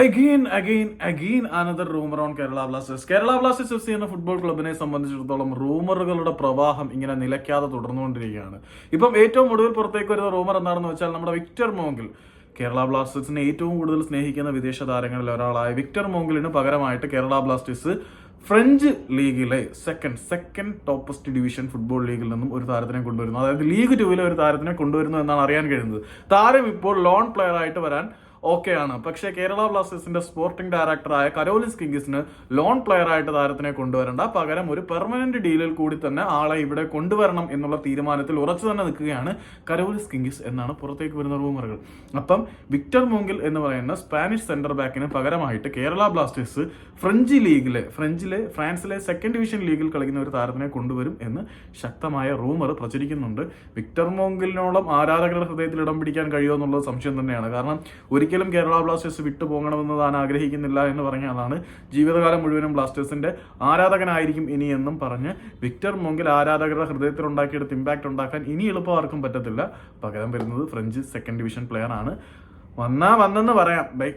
Again again again another rumour on Kerala Blasters Kerala Blasters F C എന്ന football ക്ലബിനെ സംബന്ധിച്ചിടത്തോളം റൂമറുകളുടെ പ്രവാഹം ഇങ്ങനെ നിലയ്ക്കാതെ തുടർന്നുകൊണ്ടിരിക്കുകയാണ്. ഇപ്പം ഏറ്റവും ഒടുവിൽ പുറത്തേക്ക് വരുന്ന റൂമർ എന്താണെന്ന് വെച്ചാൽ നമ്മുടെ വിക്ടർ മോങ്കിൽ കേരള ബ്ലാസ്റ്റേഴ്സിനെ ഏറ്റവും കൂടുതൽ സ്നേഹിക്കുന്ന വിദേശ താരങ്ങളിൽ ഒരാളായ വിക്ടർ മോങ്കിലിന് പകരമായിട്ട് കേരള ബ്ലാസ്റ്റേഴ്സ് ഫ്രഞ്ച് ലീഗിലെ second second toppest division football ലീഗിൽ നിന്നും ഒരു താരത്തിനെ കൊണ്ടുവരുന്നു. അതായത് ലീഗ് ടൂവിലെ ഒരു താരത്തിനെ കൊണ്ടുവരുന്നു എന്നാണ് അറിയാൻ കഴിയുന്നത്. താരം ഇപ്പോൾ ലോൺ പ്ലെയർ ആയിട്ട് വരാൻ ഓക്കെയാണ്. പക്ഷേ കേരള ബ്ലാസ്റ്റേഴ്സിന്റെ സ്പോർട്ടിംഗ് ഡയറക്ടറായ കരോലിസ് കിങ്കിസിന് ലോൺ പ്ലെയർ ആയിട്ട് താരത്തിനെ കൊണ്ടുവരണ്ട. പകരം ഒരു പെർമനന്റ് ഡീലിൽ കൂടി തന്നെ ആളെ ഇവിടെ കൊണ്ടുവരണം എന്നുള്ള തീരുമാനത്തിൽ ഉറച്ചു തന്നെ നിൽക്കുകയാണ് കരോലിസ് കിങ്കിസ് എന്നാണ് പുറത്തേക്ക് വരുന്ന റൂമറുകൾ അപ്പം വിക്ടർ മോങ്കിൽ എന്ന് പറയുന്ന സ്പാനിഷ് സെന്റർ ബാക്കിന് പകരമായിട്ട് കേരള ബ്ലാസ്റ്റേഴ്സ് ഫ്രഞ്ച് ലീഗിലെ ഫ്രഞ്ചിലെ ഫ്രാൻസിലെ സെക്കൻഡ് ഡിവിഷൻ ലീഗിൽ കളിക്കുന്ന ഒരു താരത്തിനെ കൊണ്ടുവരും എന്ന് ശക്തമായ റൂമർ പ്രചരിക്കുന്നുണ്ട്. വിക്ടർ മോങ്കിലിനോളം ആരാധകരുടെ ഹൃദയത്തിൽ ഇടം പിടിക്കാൻ കഴിയുമോ എന്നുള്ളത് സംശയം തന്നെയാണ്. കാരണം ഒരിക്കലും കേരള ബ്ലാസ്റ്റേഴ്സ് വിട്ടുപോകണമെന്ന് താൻ ആഗ്രഹിക്കുന്നില്ല എന്ന് പറഞ്ഞ ആളാണ്. ജീവിതകാലം മുഴുവനും ബ്ലാസ്റ്റേഴ്സിന്റെ ആരാധകനായിരിക്കും എന്നും പറഞ്ഞ് വിക്ടർ മോങ്കിൽ ആരാധകരുടെ ഹൃദയത്തിൽ ഉണ്ടാക്കിയെടുത്ത് ഇമ്പാക്ട് ഉണ്ടാക്കാൻ ഇനി എളുപ്പം ആർക്കും പറ്റത്തില്ല. പകരം വരുന്നത് ഫ്രഞ്ച് സെക്കൻഡ് ഡിവിഷൻ പ്ലെയർ ആണ്. വന്നാ വന്നെന്ന് പറയാം. ബൈ